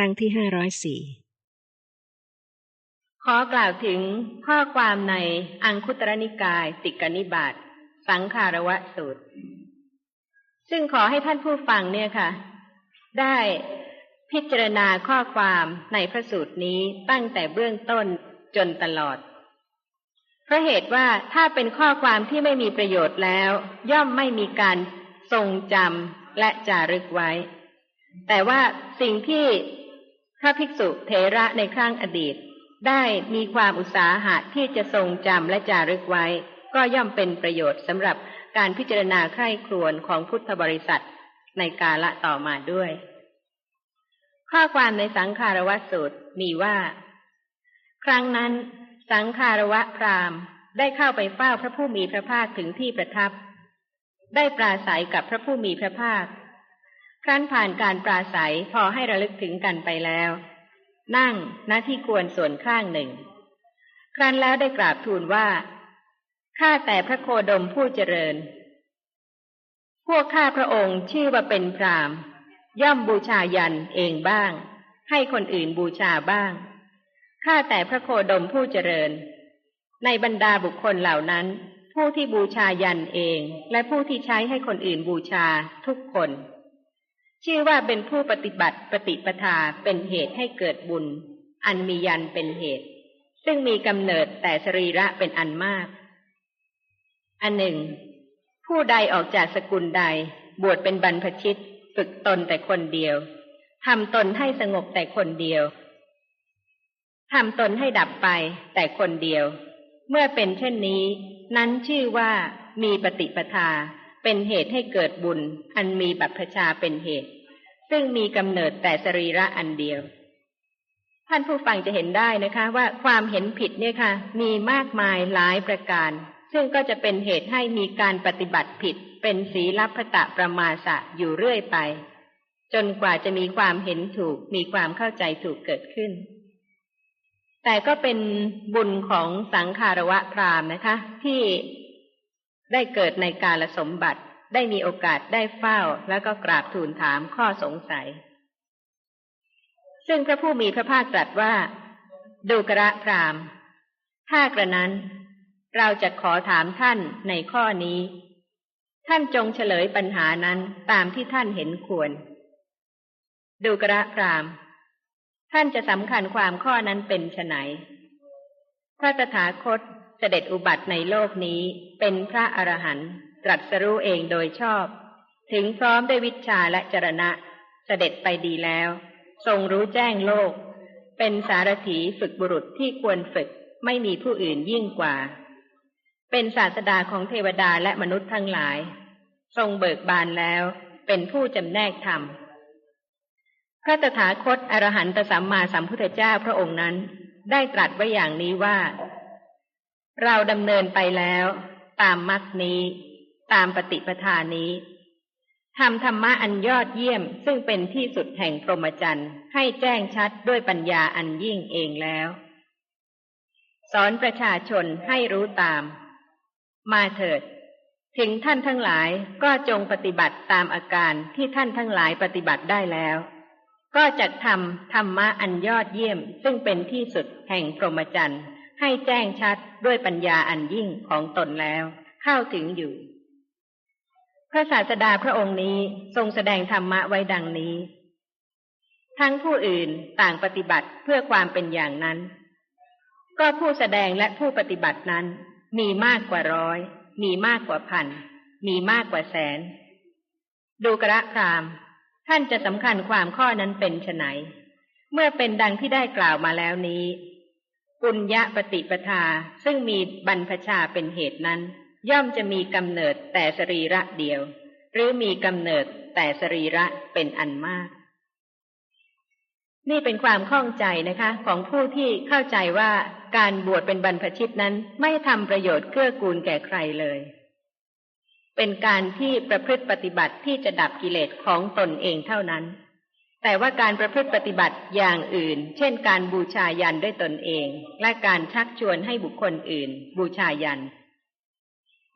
ครั้งที่ห้าร้อยสี่ขอกล่าวถึงข้อความในอังคุตรนิกาย ติกนิบาตสังคารวะสูตร ซึ่งขอให้ท่านผู้ฟังเนี่ยค่ะ ได้พิจารณาข้อความในพระสูตรนี้ตั้งแต่เบื้องต้นจนตลอด เพราะเหตุว่าถ้าเป็นข้อความที่ไม่มีประโยชน์แล้ว ย่อมไม่มีการทรงจำและจารึกไว้ แต่ว่าสิ่งที่ พระภิกษุเทระในครั้งอดีต ได้มีความอุตสาหะที่จะทรงจำและจารึกไว้ ก็ย่อมเป็นประโยชน์สำหรับการพิจารณาใคร่ครวญของพุทธบริษัทในกาละต่อมาด้วย ข้อความในสังคารวสูตรมีว่า ครั้งนั้น สังคารวะพรามได้เข้าไปเฝ้าพระผู้มีพระภาคถึงที่ประทับ ได้ปราศัยกับพระผู้มีพระภาค ครั้นผ่านการปราศัยพอให้ระลึกถึงกันไปแล้ว นั่งณที่ควรส่วนข้างหนึ่ง ครั้นแล้วได้กราบทูลว่าข้าแต่พระโคดมผู้เจริญ พวกข้าพระองค์ชื่อว่าเป็นพรามย่อมบูชายันเองบ้าง ให้คนอื่นบูชาบ้างข้าแต่พระโคดมผู้เจริญ ในบรรดาบุคคลเหล่านั้น ผู้ที่บูชายันเอง และผู้ที่ใช้ให้คนอื่นบูชาทุกคน ชื่อว่าเป็นผู้ปฏิบัติปฏิปทาเป็นเหตุให้เกิดบุญ อันมียันเป็นเหตุ ซึ่งมีกำเนิดแต่สรีระเป็นอันมาก อันหนึ่ง ผู้ใดออกจากสกุลใด บวชเป็นบรรพชิต ฝึกตนแต่คนเดียวทำตนให้สงบแต่คนเดียวทำตนให้ดับไปแต่คนเดียว เมื่อเป็นเช่นนี้ นั้นชื่อว่ามีปฏิปทา เป็นเหตุให้เกิดบุญ อันมีบัพชาเป็นเหตุ ซึ่งมีกำเนิดแต่สรีระอันเดียว ท่านผู้ฟังจะเห็นได้นะคะ ว่าความเห็นผิดเนี่ยค่ะ มีมากมายหลายประการ ซึ่งก็จะเป็นเหตุให้มีการปฏิบัติผิด เป็นศีลพตะประมาสะอยู่เรื่อยไป จนกว่าจะมีความเห็นถูก มีความเข้าใจถูกเกิดขึ้น แต่ก็เป็นบุญของสังคารวะพรามนะคะ ที่ ได้เกิดในกาลสมบัติได้มีโอกาสได้เฝ้าแล้วก็กราบทูลถามข้อสงสัย ซึ่งพระผู้มีพระภาคตรัสว่า ดูกระพรามถ้ากระนั้น เราจะขอถามท่านในข้อนี้ ท่านจงเฉลยปัญหานั้นตามที่ท่านเห็นควร ดูกระพรามท่านจะสำคัญความข้อนั้นเป็นไฉนพระตถาคต เสด็จอุบัติในโลกนี้เป็นพระอรหันต์ตรัสรู้เองโดยชอบ ถึงพร้อมด้วยวิชาและจรณะ เสด็จไปดีแล้ว ทรงรู้แจ้งโลก เป็นสารถีฝึกบุรุษที่ควรฝึกไม่มีผู้อื่นยิ่งกว่า เป็นศาสดาของเทวดาและมนุษย์ทั้งหลาย ทรงเบิกบานแล้ว เป็นผู้จำแนกธรรมพระตถาคตอรหันตสัมมาสัมพุทธเจ้าพระองค์นั้น ได้ตรัสไว้อย่างนี้ว่า เราดำเนินไปแล้ว ตามมรรคนี้ ตามปฏิปทานี้ทำธรรมะอันยอดเยี่ยม ซึ่งเป็นที่สุดแห่งพรหมจรรย์ให้แจ้งชัดด้วยปัญญาอันยิ่งเองแล้ว สอนประชาชนให้รู้ตาม มาเถิด ถึงท่านทั้งหลายก็จงปฏิบัติตามอาการที่ท่านทั้งหลายปฏิบัติได้แล้ว ก็จะทำธรรมะอันยอดเยี่ยม ซึ่งเป็นที่สุดแห่งพรหมจรรย์ ให้แจ้งชัดด้วยปัญญาอันยิ่งของตนแล้ว เข้าถึงอยู่ พระศาสดาพระองค์นี้ทรงแสดงธรรมะไว้ดังนี้ ทั้งผู้อื่นต่างปฏิบัติเพื่อความเป็นอย่างนั้น ก็ผู้แสดงและผู้ปฏิบัตินั้น มีมากกว่าร้อย มีมากกว่าพัน มีมากกว่าแสน ดูกระพรามท่านจะสำคัญความข้อนั้นเป็นไฉนเมื่อเป็นดังที่ได้กล่าวมาแล้วนี้ ปุญญาปฏิปทาซึ่งมีบรรพชาเป็นเหตุนั้น ย่อมจะมีกำเนิดแต่สรีระเดียว หรือมีกำเนิดแต่สรีระเป็นอันมาก นี่เป็นความข้องใจนะคะ ของผู้ที่เข้าใจว่าการบวชเป็นบรรพชิตนั้นไม่ทำประโยชน์เกื้อกูลแก่ใครเลย เป็นการที่ประพฤติปฏิบัติที่จะดับกิเลสของตนเองเท่านั้น แต่ว่าการประพฤติปฏิบัติอย่างอื่น เช่นการบูชายันด้วยตนเอง และการชักชวนให้บุคคลอื่น บูชายัน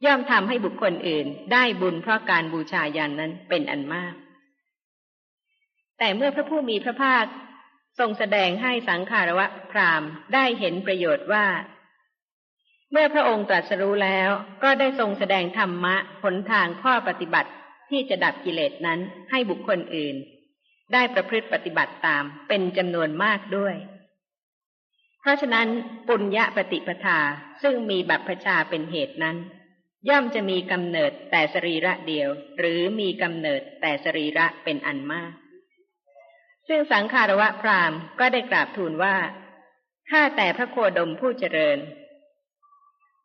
ย่อมทำให้บุคคลอื่น ได้บุญเพราะการบูชายันนั้นเป็นอันมาก แต่เมื่อพระผู้มีพระภาคทรงแสดงให้สังขารวะพรามได้เห็นประโยชน์ว่า เมื่อพระองค์ตรัสรู้แล้วก็ได้ทรงแสดงธรรมะหนทางข้อปฏิบัติที่จะดับกิเลสนั้นให้บุคคลอื่น ได้ประพฤติปฏิบัติตามเป็นจำนวนมากด้วย เพราะฉะนั้นปุญญาปฏิปทาซึ่งมีบัพพชาเป็นเหตุนั้น ย่อมจะมีกำเนิดแต่สรีระเดียว หรือมีกำเนิดแต่สรีระเป็นอันมาก ซึ่งสังขารวะพราหมณ์ก็ได้กราบทูลว่าข้าแต่พระโคดมผู้เจริญ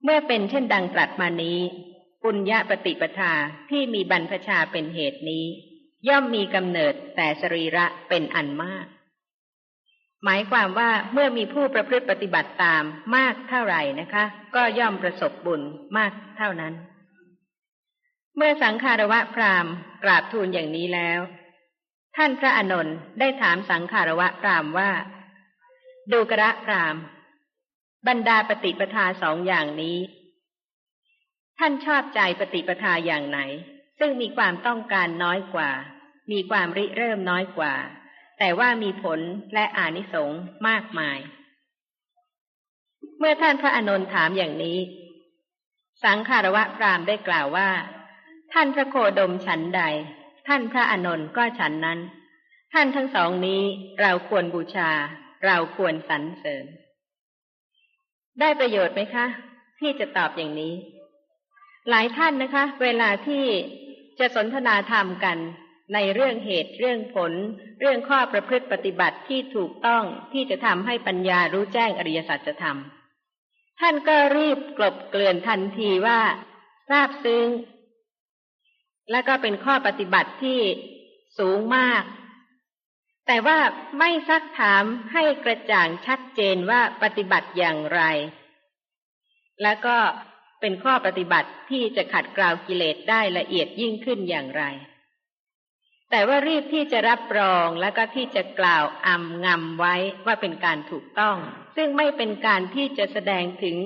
เมื่อเป็นเช่นดังตรัสมานี้ ปุญญาปฏิปทาที่มีบรรพชาเป็นเหตุนี้ ย่อมมีกำเนิดแต่สรีระเป็นอันมาก หมายความว่าเมื่อมีผู้ประพฤติปฏิบัติตามมากเท่าไหร่นะคะ ก็ย่อมประสบบุญมากเท่านั้น เมื่อสังคารวะพราหมณ์กราบทูลอย่างนี้แล้ว ท่านพระอานนท์ได้ถามสังคารวะพราหมณ์ว่า ดูกระพราหมณ์ บรรดาปฏิปทาสองอย่างนี้ ท่านชอบใจปฏิปทาอย่างไหนซึ่งมีความต้องการน้อยกว่า มีความริเริ่มน้อยกว่า แต่ว่ามีผลและอานิสงส์มากมาย เมื่อท่านพระอนนท์ถามอย่างนี้ สังขารวะพรามได้กล่าวว่า ท่านพระโคดมฉันใด ท่านพระอนนท์ก็ฉันนั้น ท่านทั้งสองนี้เราควรบูชา เราควรสรรเสริญ ได้ประโยชน์ไหมคะ ที่จะตอบอย่างนี้ หลายท่านนะคะ เวลาที่จะสนทนาธรรมกัน ในเรื่องเหตุเรื่องผล เรื่องข้อประพฤติปฏิบัติที่ถูกต้องที่จะทำให้ปัญญารู้แจ้งอริยสัจธรรม ท่านก็รีบกลบเกลื่อนทันทีว่าทราบซึ้ง และก็เป็นข้อปฏิบัติที่สูงมาก แต่ว่าไม่ซักถามให้กระจ่างชัดเจนว่าปฏิบัติอย่างไร แล้วก็เป็นข้อปฏิบัติที่จะขัดกลาวกิเลสได้ละเอียดยิ่งขึ้นอย่างไร แต่ว่ารีบที่จะรับรองแล้วก็ที่จะกล่าวอำงำไว้ว่าเป็นการถูกต้อง ซึ่งไม่เป็นการที่จะแสดงถึง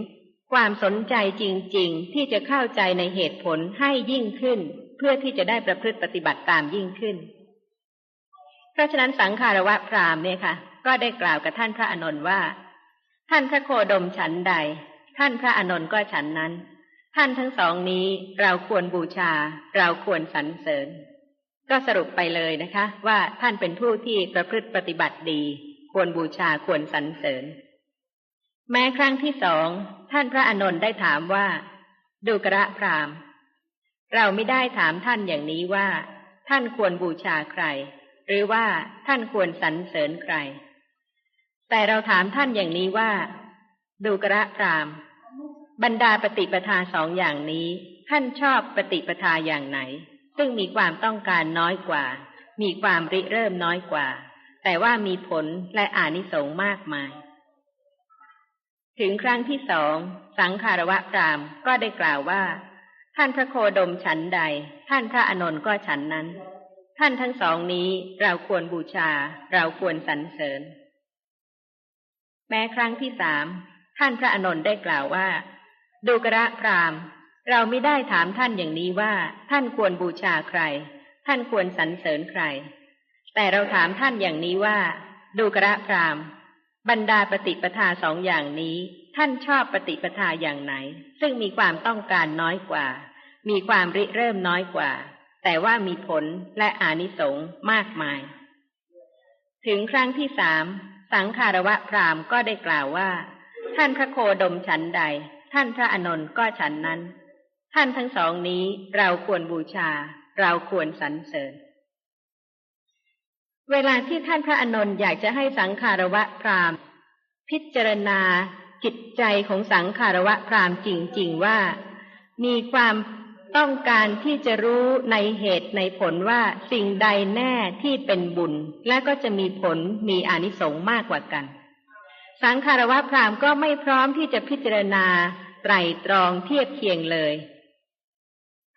ความสนใจจริง ๆ ที่จะเข้าใจในเหตุผลให้ยิ่งขึ้น เพื่อที่จะได้ประพฤติปฏิบัติตามยิ่งขึ้น เพราะฉะนั้นสังขารวะพรามเนี่ยค่ะ ก็ได้กล่าวกับท่านพระอนนท์ว่า ท่านพระโคดมฉันใด ท่านพระอนนท์ก็ฉันนั้น ท่านทั้งสองนี้เราควรบูชา เราควรสรรเสริญ ก็สรุปไปเลยนะคะ ว่าท่านเป็นผู้ที่ประพฤติปฏิบัติดี ควรบูชาควรสรรเสริญ แม้ครั้งที่สองท่านพระอนนท์ได้ถามว่า ดูกระพรามเราไม่ได้ถามท่านอย่างนี้ว่า ท่านควรบูชาใคร หรือว่าท่านควรสรรเสริญใคร แต่เราถามท่านอย่างนี้ว่า ดูกระพรามบรรดาปฏิปทาสองอย่างนี้ ท่านชอบปฏิปทาอย่างไหน ซึ่งมีความต้องการน้อยกว่า มีความริเริ่มน้อยกว่า แต่ว่ามีผลและอานิสงส์มากมาย ถึงครั้งที่สอง สังคารวะพรามก็ได้กล่าวว่า ท่านพระโคดมฉันใด ท่านพระอนนท์ก็ฉันนั้น ท่านทั้งสองนี้เราควรบูชา เราควรสรรเสริญ แม้ครั้งที่สามท่านพระอนนท์ได้กล่าวว่า ดูกระพราม เราไม่ได้ถามท่านอย่างนี้ว่า ท่านควรบูชาใคร ท่านควรสรรเสริญใคร แต่เราถามท่านอย่างนี้ว่า ดูกระพรามบรรดาปฏิปทาสองอย่างนี้ ท่านชอบปฏิปทาอย่างไหน ซึ่งมีความต้องการน้อยกว่า มีความริเริ่มน้อยกว่า แต่ว่ามีผลและอานิสงส์มากมาย ถึงครั้งที่สามสังคารวะพรามก็ได้กล่าวว่า ท่านพระโคดมฉันใด ท่านพระอนนท์ก็ฉันนั้น ท่านทั้งสองนี้เราควรบูชา เราควรสรรเสริญ เวลาที่ท่านพระอนนท์อยากจะให้สังขารวะพรามพิจารณาจิตใจของสังขารวะพรามจริง ๆ ว่า มีความต้องการที่จะรู้ในเหตุในผลว่าสิ่งใดแน่ที่เป็นบุญ และก็จะมีผลมีอนิสงส์มากกว่ากัน สังคารวะพราหมณ์ก็ไม่พร้อมที่จะพิจารณาไตรตรองเทียบเคียงเลย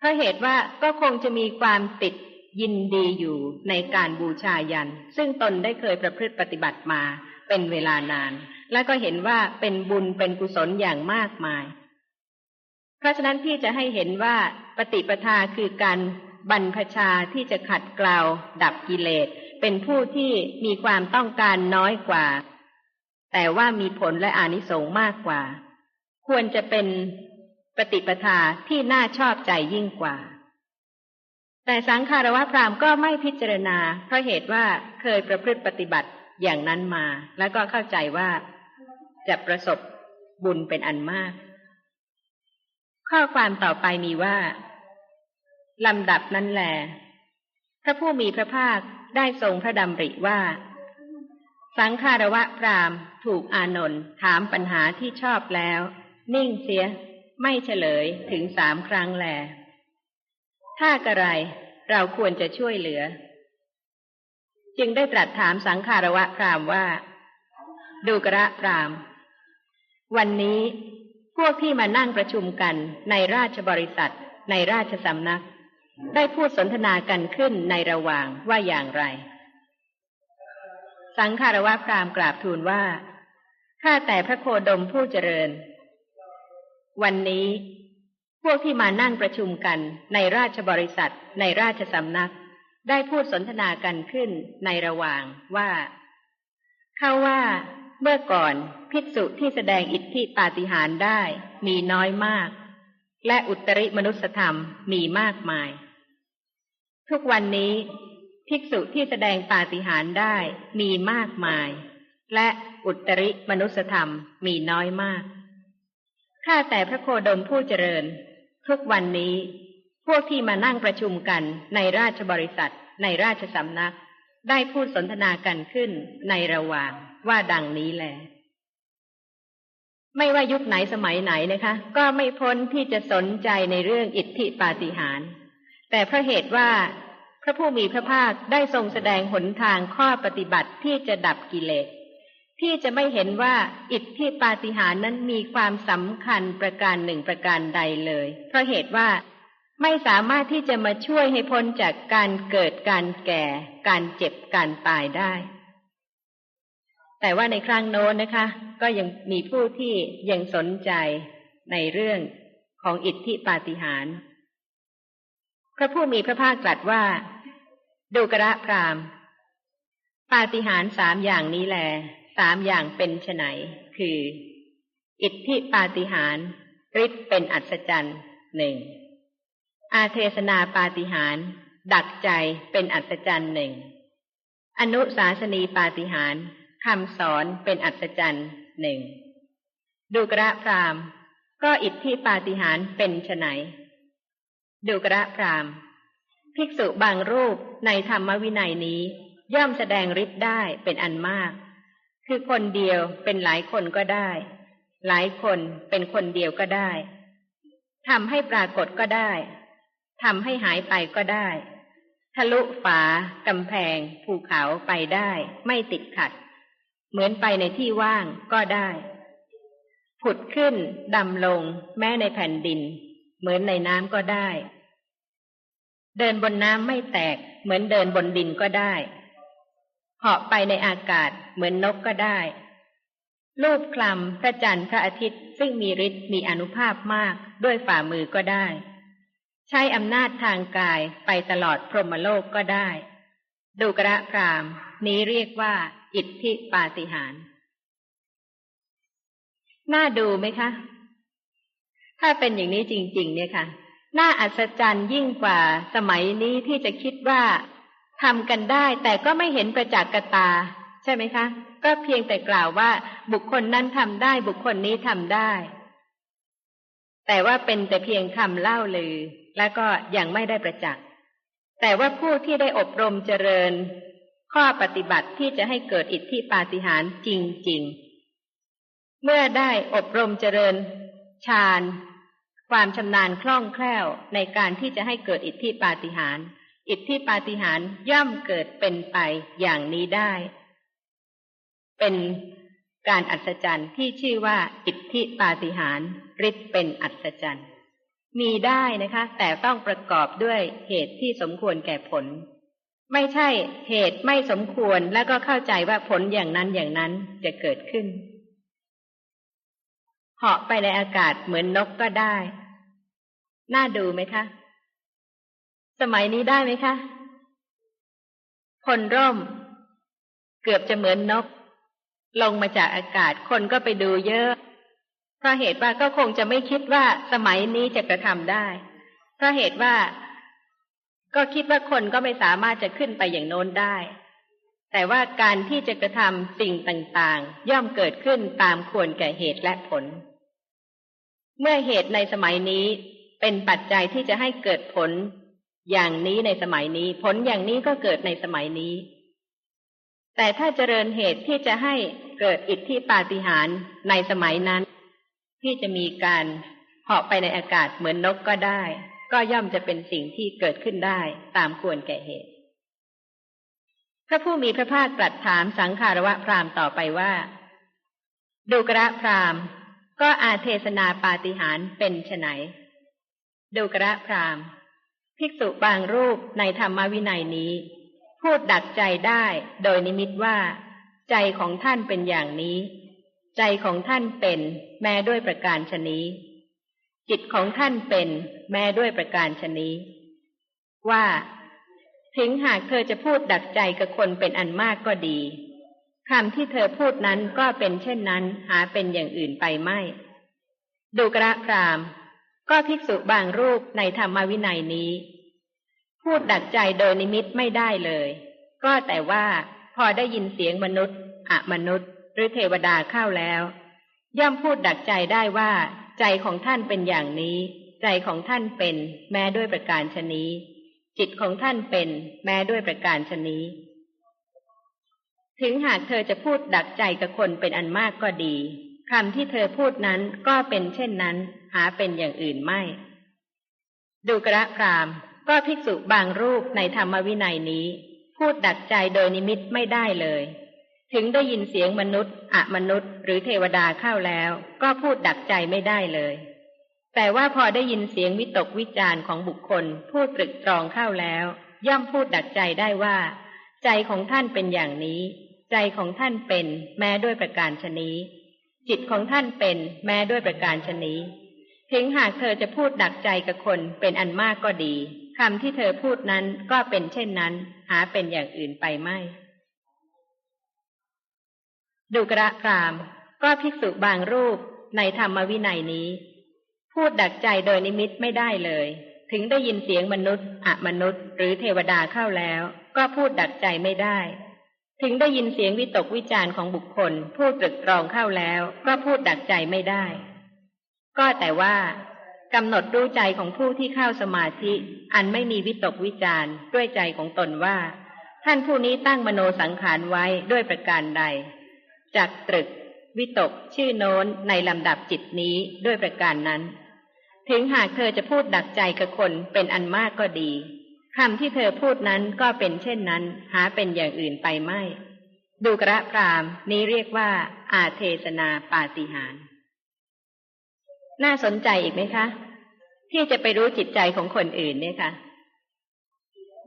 เพราะเหตุว่าก็คงจะมีความติดยินดีอยู่ในการบูชายัน ซึ่งตนได้เคยประพฤติปฏิบัติมาเป็นเวลานาน และก็เห็นว่าเป็นบุญเป็นกุศลอย่างมากมาย เพราะฉะนั้นพี่จะให้เห็นว่าปฏิปทาคือการบรรพชาที่จะขัดเกลาดับกิเลส เป็นผู้ที่มีความต้องการน้อยกว่า แต่ว่ามีผลและอานิสงส์มากกว่า ควรจะเป็น ปฏิปทาที่น่าชอบใจยิ่งกว่า แต่สังขารวะพราหมณ์ก็ไม่พิจารณา เพราะเหตุว่าเคยประพฤติปฏิบัติอย่างนั้นมา แล้วก็เข้าใจว่าจะประสบบุญเป็นอันมาก ข้อความต่อไปมีว่า ลำดับนั้นแหลพระผู้มีพระภาคได้ทรงพระดำริว่า สังคารวะพราหมณ์ถูกอานนท์ถามปัญหาที่ชอบแล้ว นิ่งเสีย ไม่เฉลยถึงสามครั้งแล ถ้ากระไรเราควรจะช่วยเหลือ จึงได้ตรัสถามสังคารวะพรามว่า ดูกระพราม วันนี้พวกที่มานั่งประชุมกันในราชบริษัท ในราชสำนัก ได้พูดสนทนากันขึ้นในระหว่างว่าอย่างไร สังคารวะพรามกราบทูลว่าข้าแต่พระโคดมผู้เจริญ วันนี้พวกที่มานั่งประชุมกันในราชบริษัท ในราชสำนัก ได้พูดสนทนากันขึ้นในระหว่างว่า เขาว่าเมื่อก่อนภิกษุที่แสดงอิทธิปาฏิหาริย์ได้มีน้อยมาก และอุตริมนุสธรรมมีมากมาย ทุกวันนี้ภิกษุที่แสดงปาฏิหาริย์ได้มีมากมาย และอุตริมนุสธรรมมีน้อยมาก ข้าแต่พระโคดมผู้เจริญ ทุกวันนี้ พวกที่มานั่งประชุมกันในราชบริษัท ในราชสำนัก ได้พูดสนทนากันขึ้นในระหว่างว่าดังนี้แลไม่ว่ายุคไหนสมัยไหนนะคะ ก็ไม่พ้นที่จะสนใจในเรื่องอิทธิปาฏิหาริย์แต่เพราะเหตุว่าพระผู้มีพระภาคได้ทรงแสดงหนทางข้อปฏิบัติที่จะดับกิเลส ที่จะไม่เห็นว่าอิทธิปาฏิหารินั้นมีความสำคัญประการหนึ่งประการใดเลย เพราะเหตุว่าไม่สามารถที่จะมาช่วยให้พ้นจากการเกิดการแก่ การเจ็บการตายได้ แต่ว่าในครั้งโน้นนะคะ ก็ยังมีผู้ที่ยังสนใจในเรื่องของอิทธิปาฏิหาริย์พระผู้มีพระภาคตรัสว่า ดูกระพรามปาฏิหาริย์สามอย่างนี้แหล สามอย่างเป็นไฉนคือ อิทธิปาฏิหารฤทธิ์เป็นอัศจรรย์หนึ่งอาเทศนาปาฏิหาริย์ดักใจเป็นอัศจรรย์หนึ่งอนุสาสนีปาฏิหาริย์คำสอนเป็นอัศจรรย์หนึ่งดูกระพรามก็อิทธิปาฏิหาริย์เป็นไฉนดูกระพรามภิกษุบางรูปในธรรมวินัยนี้ ย่อมแสดงฤทธิ์ได้เป็นอันมาก คือคนเดียวเป็นหลายคนก็ได้ หลายคนเป็นคนเดียวก็ได้ทำให้ปรากฏก็ได้ทำให้หายไปก็ได้ ทะลุฝากำแพง ภูเขาไปได้ ไม่ติดขัด เหมือนไปในที่ว่างก็ได้ ผุดขึ้นดำลง แม้ในแผ่นดิน เหมือนในน้ำก็ได้ เดินบนน้ำไม่แตก เหมือนเดินบนดินก็ได้ เหาะไปในอากาศเหมือนนกก็ได้ รูปคลำพระจันทร์พระอาทิตย์ซึ่งมีฤทธิ์มีอนุภาพมากด้วยฝ่ามือก็ได้ ใช้อำนาจทางกายไปตลอดพรหมโลกก็ได้ดูกระพรามนี้เรียกว่า อิทธิปาฏิหาริย์น่าดูไหมคะ ถ้าเป็นอย่างนี้จริง ๆ เนี่ยค่ะ น่าอัศจรรย์ยิ่งกว่าสมัยนี้ที่จะคิดว่า ทำกันได้ แต่ก็ไม่เห็นประจักษ์กตา ใช่ไหมคะ ก็เพียงแต่กล่าวว่า บุคคลนั้นทำได้ บุคคลนี้ทำได้ แต่ว่าเป็นแต่เพียงคำเล่าลือ แล้วก็ยังไม่ได้ประจักษ์แต่ว่าผู้ที่ได้อบรมเจริญ ข้อปฏิบัติที่จะให้เกิดอิทธิปาฏิหาริย์จริง ๆ เมื่อได้อบรมเจริญฌานความชำนาญคล่องแคล่วในการที่จะให้เกิดอิทธิปาฏิหาริย์ อิทธิปาฏิหาริย์ย่อมเกิดเป็นไปอย่างนี้ได้ เป็นการอัศจรรย์ที่ชื่อว่าอิทธิปาฏิหาริย์ฤทธิ์เป็นอัศจรรย์ มีได้นะคะ แต่ต้องประกอบด้วยเหตุที่สมควรแก่ผล ไม่ใช่เหตุไม่สมควรแล้วก็เข้าใจว่าผลอย่างนั้นอย่างนั้นจะเกิดขึ้นเหาะไปในอากาศเหมือนนกก็ได้ น่าดูไหมคะ สมัยนี้ได้ไหมคะพลร่ม เกือบจะเหมือนนก ลงมาจากอากาศคนก็ไปดูเยอะ เพราะเหตุว่าก็คงจะไม่คิดว่าสมัยนี้จะกระทำได้ เพราะเหตุว่าก็คิดว่าคนก็ไม่สามารถจะขึ้นไปอย่างโน้นได้ แต่ว่าการที่จะกระทำสิ่งต่างๆ ย่อมเกิดขึ้นตามควรแก่เหตุและผล เมื่อเหตุในสมัยนี้เป็นปัจจัยที่จะให้เกิดผล อย่างนี้ในสมัยนี้ ผลอย่างนี้ก็เกิดในสมัยนี้ แต่ถ้าเจริญเหตุที่จะให้เกิดอิทธิปาฏิหาริย์ในสมัยนั้น ที่จะมีการเหาะไปในอากาศเหมือนนกก็ได้ ก็ย่อมจะเป็นสิ่งที่เกิดขึ้นได้ตามควรแก่เหตุ พระผู้มีพระภาคตรัสถามสังขารวะพราหมณ์ต่อไปว่า ดูกระพราหมณ์ ก็อาเทศนาปาฏิหาริย์เป็นไนดูกระพราหมณ์ ภิกษุบางรูปในธรรมวินัยนี้ พูดดักใจได้โดยนิมิตว่า ใจของท่านเป็นอย่างนี้ ใจของท่านเป็น แม้ด้วยประการชนี้ จิตของท่านเป็น แม้ด้วยประการชนี้ ว่า ถึงหากเธอจะพูดดักใจกับคนเป็นอันมากก็ดีคำที่เธอพูดนั้นก็เป็นเช่นนั้นหาเป็นอย่างอื่นไปไม่ ดูกระพรามก็ภิกษุบางรูปในธรรมวินัยนี้ พูดดักใจโดยนิมิตไม่ได้เลย ก็แต่ว่าพอได้ยินเสียงมนุษย์อะมนุษย์ หรือเทวดาเข้าแล้ว ย่อมพูดดักใจได้ว่า ใจของท่านเป็นอย่างนี้ ใจของท่านเป็น แม้ด้วยประการชนี้ จิตของท่านเป็น แม้ด้วยประการชนี้ ถึงหากเธอจะพูดดักใจกับคนเป็นอันมากก็ดีคำที่เธอพูดนั้นก็เป็นเช่นนั้น หาเป็นอย่างอื่นไม่ ดูกระพราม ก็ภิกษุบางรูปในธรรมวินัยนี้ พูดดักใจโดยนิมิตไม่ได้เลย ถึงได้ยินเสียงมนุษย์อะมนุษย์ หรือเทวดาเข้าแล้ว ก็พูดดักใจไม่ได้เลย แต่ว่าพอได้ยินเสียงวิตกวิจารณ์ของบุคคล พูดตรึกตรองเข้าแล้ว ย่อมพูดดักใจได้ว่า ใจของท่านเป็นอย่างนี้ ใจของท่านเป็น แม้ด้วยประการชนี้ จิตของท่านเป็น แม้ด้วยประการชนี้ ถึงหากเธอจะพูดดักใจกับคนเป็นอันมากก็ดี คำที่เธอพูดนั้นก็เป็นเช่นนั้น หาเป็นอย่างอื่นไปไม่ดูกระพรามก็ภิกษุบางรูปในธรรมวินัยนี้ พูดดักใจโดยนิมิตไม่ได้เลย ถึงได้ยินเสียงมนุษย์อะมนุษย์ หรือเทวดาเข้าแล้ว ก็พูดดักใจไม่ได้ ถึงได้ยินเสียงวิตกวิจารณ์ของบุคคลพูดตรึกตรองเข้าแล้ว ก็พูดดักใจไม่ได้ ก็แต่ว่า กำหนดรู้ใจของผู้ที่เข้าสมาธิ อันไม่มีวิตกวิจารด้วยใจของตนว่า ท่านผู้นี้ตั้งมโนสังขารไว้ด้วยประการใดจากตรึก วิตก ชื่อโน้นในลำดับจิตนี้ด้วยประการนั้น ถึงหากเธอจะพูดดักใจกับคนเป็นอันมากก็ดีคำที่เธอพูดนั้นก็เป็นเช่นนั้น หาเป็นอย่างอื่นไปไม่ ดูกระพรามนี้เรียกว่า อาเทศนาปาฏิหาร น่าสนใจอีกไหมคะ ที่จะไปรู้จิตใจของคนอื่นเนี่ยคะ่ะ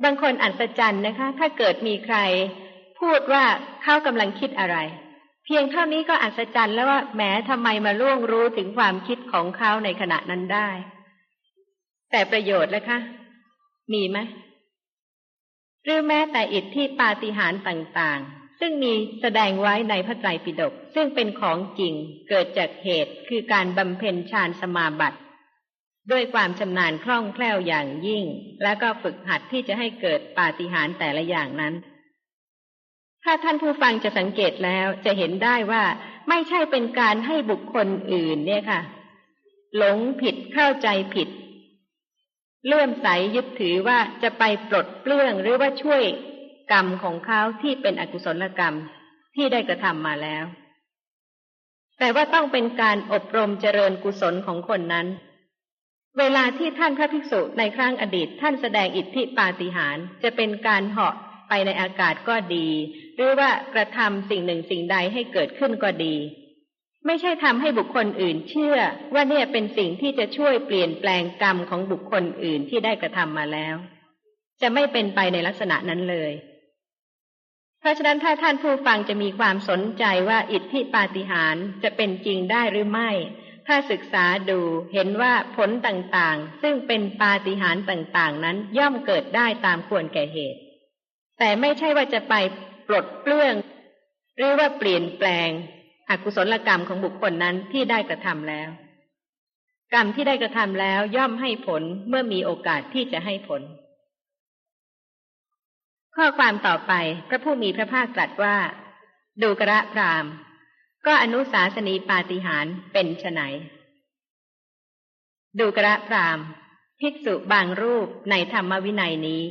บางคนอัศจรรย์นะคะ ถ้าเกิดมีใครพูดว่าเขากำลังคิดอะไร เพียงเท่านี้ก็อัศจรรย์แล้วว่าแม้ทำไมมาล่วงรู้ถึงความคิดของเขาในขณะนั้นได้ แต่ประโยชน์แล้วคะ มีไหมหรือแม้แต่อิทธิปาฏิหาริย์ต่าง ซึ่งมีแสดงไว้ในพระไตรปิฎกซึ่งเป็นของจริงเกิดจากเหตุคือการบำเพ็ญฌานสมาบัติด้วยความชำนาญคล่องแคล่วอย่างยิ่ง แล้วก็ฝึกหัดที่จะให้เกิดปาฏิหาริย์แต่ละอย่างนั้น ถ้าท่านผู้ฟังจะสังเกตแล้วจะเห็นได้ว่าไม่ใช่เป็นการให้บุคคลอื่นเนี่ยค่ะ หลงผิดเข้าใจผิด เลื่อมใสยึดถือว่าจะไปปลดเปลื้องหรือว่าช่วย กรรมของเขาที่เป็นอกุศลกรรมที่ได้กระทำมาแล้ว แต่ว่าต้องเป็นการอบรมเจริญกุศลของคนนั้น เวลาที่ท่านพระภิกษุในครั้งอดีตท่านแสดงอิทธิปาฏิหาริย์จะเป็นการเหาะไปในอากาศก็ดี หรือว่ากระทำสิ่งหนึ่งสิ่งใดให้เกิดขึ้นก็ดี ไม่ใช่ทำให้บุคคลอื่นเชื่อว่าเนี่ยเป็นสิ่งที่จะช่วยเปลี่ยนแปลงกรรมของบุคคลอื่นที่ได้กระทำมาแล้ว จะไม่เป็นไปในลักษณะนั้นเลย ราะฉะนั้นถ้าท่านผู้ฟังจะมีความสนใจว่าอิทธิปาฏิหาริย์จะเป็นจริงได้หรือไม่ ถ้าศึกษาดูเห็นว่าผลต่างๆ ซึ่งเป็นปาฏิหาริย์ต่างๆ นั้นย่อมเกิดได้ตามควรแก่เหตุ แต่ไม่ใช่ว่าจะไปปลดเปลื้อง หรือว่าเปลี่ยนแปลงอกุศลกรรมของบุคคลนั้นที่ได้กระทำแล้ว กรรมที่ได้กระทำแล้วย่อมให้ผลเมื่อมีโอกาสที่จะให้ผล ข้อความต่อไปพระผู้มีพระภาคตรัสว่า ดูกระพรามก็อนุสาสนีปาฏิหารเป็นไนดูกระพรามภิกษุบางรูปในธรรมวินัยนี้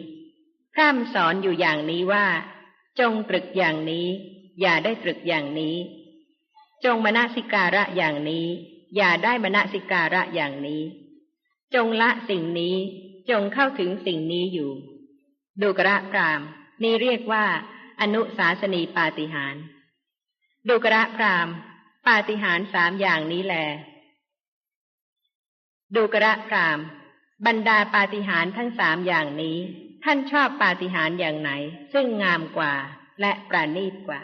พร่ำสอนอยู่อย่างนี้ว่า จงตรึกอย่างนี้ อย่าได้ตรึกอย่างนี้ จงมณสิการะอย่างนี้ อย่าได้มณสิการะอย่างนี้ จงละสิ่งนี้จงเข้าถึงสิ่งนี้อยู่ ดูกระพรามนี่เรียกว่า อนุสาสนีปาฏิหารดูกระพรามปาฏิหารสามอย่างนี้แลดูกระพรามบรรดาปาฏิหารทั้งสามอย่างนี้ ท่านชอบปาฏิหารอย่างไหน ซึ่งงามกว่าและประณีตกว่า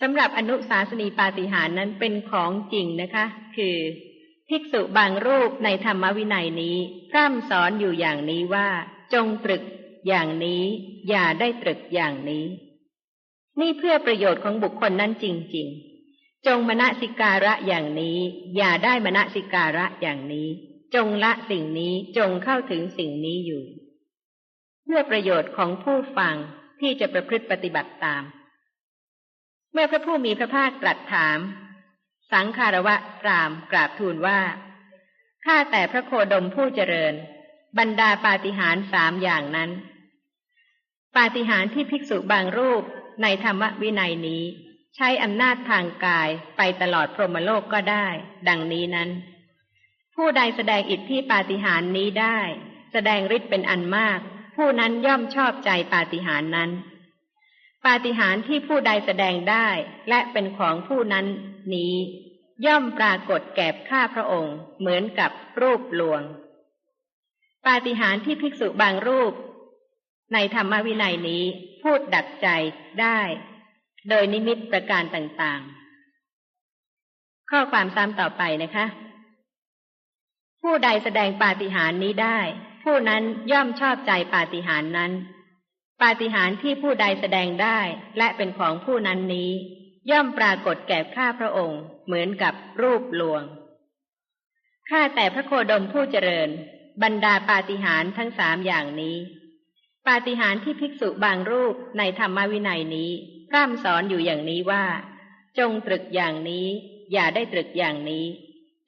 สำหรับอนุสาสนีปาฏิหารนั้นเป็นของจริงนะคะ คือภิกษุบางรูปในธรรมวินัยนี้พร่ำสอนอยู่อย่างนี้ว่า จงตรึกอย่างนี้ อย่าได้ตรึกอย่างนี้ นี่เพื่อประโยชน์ของบุคคลนั้นจริง ๆ จงมณสิการะอย่างนี้ อย่าได้มณสิการะอย่างนี้ จงละสิ่งนี้จงเข้าถึงสิ่งนี้อยู่ เพื่อประโยชน์ของผู้ฟังที่จะประพฤติปฏิบัติตาม เมื่อพระผู้มีพระภาคตรัสถาม สังคารวะรามกราบทูลว่าข้าแต่พระโคดมผู้เจริญ บรรดาปาฏิหาริย์สามอย่างนั้น ปาฏิหาริย์ที่ภิกษุบางรูปในธรรมวินัยนี้ ใช้อำนาจทางกายไปตลอดพรหมโลกก็ได้ ดังนี้นั้น ผู้ใดแสดงอิทธิปาฏิหาริย์นี้ได้ แสดงฤทธิ์เป็นอันมาก ผู้นั้นย่อมชอบใจปาฏิหาริย์นั้น ปาฏิหาริย์ที่ผู้ใดแสดงได้และเป็นของผู้นั้นนี้ ย่อมปรากฏแก่ข้าพระองค์ เหมือนกับรูปลวง ปาฏิหาริย์ที่ภิกษุบางรูป ในธรรมวินัยนี้พูดดักใจได้ โดยนิมิตประการต่างๆ ข้อความซ้ำต่อไปนะคะ ผู้ใดแสดงปาฏิหาริย์นี้ได้ ผู้นั้นย่อมชอบใจปาฏิหาริย์นั้น ปาฏิหาริย์ที่ผู้ใดแสดงได้และเป็นของผู้นั้นนี้ ย่อมปรากฏแก่ข้าพระองค์ เหมือนกับรูปลวงข้าแต่พระโคดมผู้เจริญ บรรดาปาฏิหาริย์ทั้งสามอย่างนี้ ปาฏิหาริย์ที่ภิกษุบางรูปในธรรมวินัยนี้พร่ำสอนอยู่อย่างนี้ว่า จงตรึกอย่างนี้ อย่าได้ตรึกอย่างนี้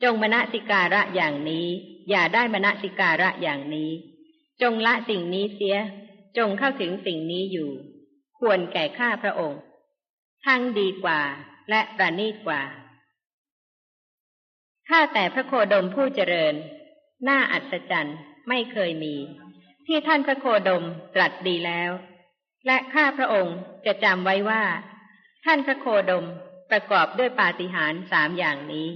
จงมณสิการะอย่างนี้ อย่าได้มณสิการะอย่างนี้ จงละสิ่งนี้เสีย จงเข้าถึงสิ่งนี้อยู่ ควรแก่ข้าพระองค์ทั้งดีกว่า และประณีตกว่าข้าแต่พระโคดมผู้เจริญ น่าอัศจรรย์ไม่เคยมี ที่ท่านพระโคดมตรัสดีแล้ว และข้าพระองค์จะจำไว้ว่า ท่านพระโคดมประกอบด้วยปาฏิหาริย์สามอย่างนี้